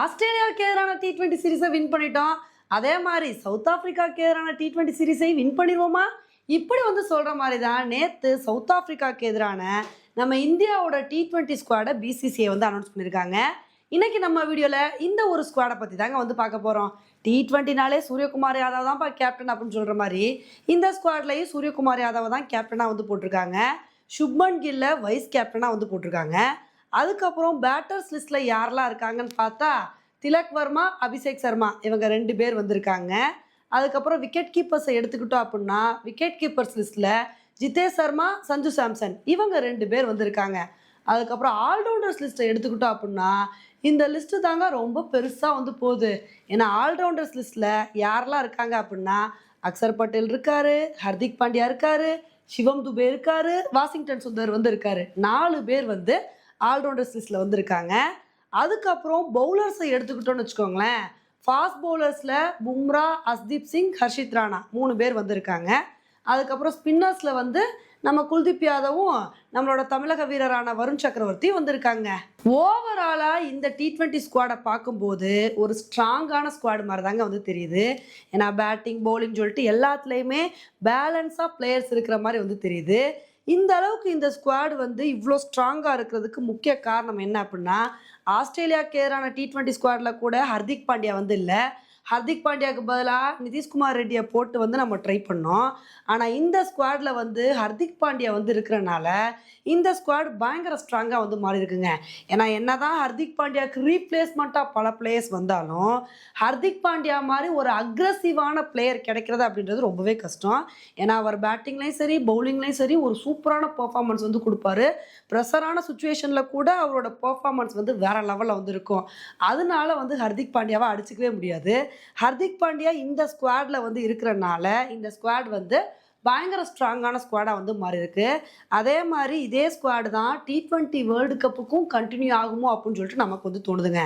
ஆஸ்திரேலியாவுக்கு எதிரான T twenty சீரீஸை வின் பண்ணிட்டோம். அதே மாதிரி சவுத் ஆப்பிரிக்காவுக்கு எதிரான டி ட்வெண்ட்டி சீரீஸை வின் பண்ணிடுவோமா இப்படி வந்து சொல்கிற மாதிரி தான் நேற்று சவுத் ஆப்பிரிக்காவுக்கு எதிரான நம்ம இந்தியாவோட டி ட்வெண்ட்டி ஸ்குவாடை பிசிசிஐ வந்து அனௌன்ஸ் பண்ணியிருக்காங்க இன்னைக்கு நம்ம வீடியோவில் இந்த ஒரு ஸ்குவாடை பற்றி தாங்க வந்து பார்க்க போகிறோம் டி ட்வெண்ட்டினாலே சூரியகுமார் யாதவ் தான்ப்பா கேப்டன் அப்படின்னு சொல்கிற மாதிரி இந்த ஸ்குவாட்லேயும் சூரியகுமார் யாதவ் தான் கேப்டனாக வந்து போட்டிருக்காங்க. சுப்மன் கில்ல வைஸ் கேப்டனாக வந்து போட்டிருக்காங்க. அதுக்கப்புறம் பேட்டர்ஸ் லிஸ்ட்டில் யாரெல்லாம் இருக்காங்கன்னு பார்த்தா திலக் வர்மா அபிஷேக் சர்மா இவங்க ரெண்டு பேர் வந்திருக்காங்க. அதுக்கப்புறம் விக்கெட் கீப்பர்ஸை எடுத்துக்கிட்டோம் அப்படின்னா விக்கெட் கீப்பர்ஸ் லிஸ்ட்டில் ஜிதேஷ் சர்மா சஞ்சு சாம்சன் இவங்க ரெண்டு பேர் வந்திருக்காங்க. அதுக்கப்புறம் ஆல்ரவுண்டர்ஸ் லிஸ்ட்டை எடுத்துக்கிட்டோம் அப்படின்னா இந்த லிஸ்ட்டு தாங்க ரொம்ப பெருசாக வந்து போகுது. ஏன்னா ஆல்ரவுண்டர்ஸ் லிஸ்ட்டில் யாரெல்லாம் இருக்காங்க அப்படின்னா அக்சர் பட்டேல் இருக்காரு ஹர்திக் பாண்டியா இருக்காரு சிவம் துபே இருக்காரு வாஷிங்டன் சுந்தர் வந்து இருக்காரு. நாலு பேர் வந்து ஆல்ரவுண்டர்ஸ் லிஸ்ட்டில் வந்திருக்காங்க. அதுக்கப்புறம் பவுலர்ஸை எடுத்துக்கிட்டோம்னு வச்சுக்கோங்களேன். ஃபாஸ்ட் பவுலர்ஸில் பும்ரா அஸ்தீப் சிங் ஹர்ஷித் ராணா மூணு பேர் வந்திருக்காங்க. அதுக்கப்புறம் ஸ்பின்னர்ஸில் வந்து நம்ம குல்தீப் யாதவும் நம்மளோட தமிழக வீரரான வருண் சக்கரவர்த்தி வந்திருக்காங்க. ஓவராலாக இந்த டி ட்வெண்ட்டி ஸ்குவாடை பார்க்கும்போது ஒரு ஸ்ட்ராங்கான ஸ்குவாடு மாதிரி தாங்க வந்து தெரியுது. ஏன்னா பேட்டிங் பவுலிங் சொல்லிட்டு எல்லாத்துலேயுமே பேலன்ஸாக பிளேயர்ஸ் இருக்கிற மாதிரி வந்து தெரியுது. இந்த அளவுக்கு இந்த ஸ்குவாடு வந்து இவ்வளோ ஸ்ட்ராங்காக இருக்கிறதுக்கு முக்கிய காரணம் என்ன அப்படின்னா ஆஸ்திரேலியாவுக்கு எதிரான டி ட்வெண்ட்டி ஸ்குவாடில் கூட ஹர்திக் பாண்டியா வந்து இல்லை. ஹர்திக் பாண்டியாவுக்கு பதிலாக நிதிஷ்குமார் ரெட்டியை போட்டு வந்து நம்ம ட்ரை பண்ணோம். ஆனால் இந்த ஸ்குவாடில் வந்து ஹர்திக் பாண்டியா வந்து இருக்கிறனால இந்த ஸ்குவாட் பயங்கர ஸ்ட்ராங்காக வந்து மாறி இருக்குங்க. ஏன்னா என்னதான் ஹர்திக் பாண்டியாவுக்கு ரீப்ளேஸ்மெண்ட்டாக பல பிளேயர்ஸ் வந்தாலும் ஹர்திக் பாண்டியா மாதிரி ஒரு அக்ரஸிவான பிளேயர் கிடைக்கிறது அப்படின்றது ரொம்பவே கஷ்டம். ஏன்னா அவர் பேட்டிங்லேயும் சரி பவுலிங்லேயும் சரி ஒரு சூப்பரான பர்ஃபார்மன்ஸ் வந்து கொடுப்பாரு. ப்ரெஷரான சுச்சுவேஷனில் கூட அவரோட பர்ஃபார்மன்ஸ் வந்து வேற லெவலில் வந்து இருக்கும். அதனால வந்து ஹர்திக் பாண்டியாவை அடிச்சுக்கவே முடியாது. ஹர்திக் பாண்டியா இந்த ஸ்குவாடில் வந்து இருக்கிறனால இந்த ஸ்குவாட் வந்து பயங்கர ஸ்ட்ராங்கான ஸ்குவாடாக வந்து மாறி இருக்கு அதே மாதிரி இதே ஸ்குவாடு தான் டி ட்வெண்ட்டி வேர்ல்டு கப்புக்கும் கண்டினியூ ஆகுமோ அப்படின்னு சொல்லிட்டு நமக்கு வந்து தோணுதுங்க.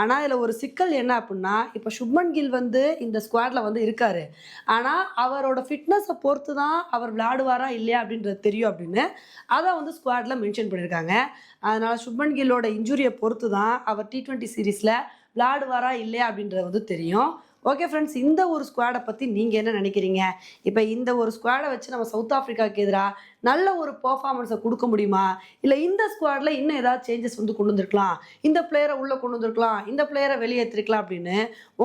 ஆனால் இதில் ஒரு சிக்கல் என்ன அப்படின்னா இப்போ சுப்மன் கில் வந்து இந்த ஸ்குவாடில் வந்து இருக்காரு. ஆனால் அவரோட ஃபிட்னஸை பொறுத்து தான் அவர் விளையாடுவாரா இல்லையா அப்படின்றது தெரியும் அப்படின்னு அதை வந்து ஸ்குவாடில் மென்ஷன் பண்ணியிருக்காங்க. அதனால் சுப்மன் கில்லோட இன்ஜுரியை பொறுத்து தான் அவர் டி ட்வெண்ட்டி சீரீஸில் விளையாடுவாரா இல்லையா அப்படின்றது வந்து தெரியும். ஓகே ஃப்ரெண்ட்ஸ் இந்த ஒரு ஸ்குவாடை பற்றி நீங்கள் என்ன நினைக்கிறீங்க? இப்போ இந்த ஒரு ஸ்குவாடை வச்சு நம்ம சவுத் ஆஃப்ரிக்காவுக்கு எதிராக நல்ல ஒரு பர்ஃபார்மன்ஸை கொடுக்க முடியுமா? இல்லை இந்த ஸ்குவாடில் இன்னும் ஏதாவது சேஞ்சஸ் வந்து கொண்டு வந்திருக்கலாம்? இந்த பிளேயரை உள்ளே கொண்டு வந்திருக்கலாம்? இந்த பிளேயரை வெளியேற்றிருக்கலாம் அப்படின்னு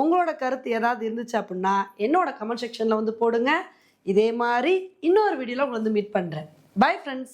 உங்களோட கருத்து ஏதாவது இருந்துச்சு அப்படின்னா என்னோட கமெண்ட் செக்ஷனில் வந்து போடுங்க. இதே மாதிரி இன்னொரு வீடியோவில் உங்களை வந்து மீட் பண்ணுறேன் பை ஃப்ரெண்ட்ஸ்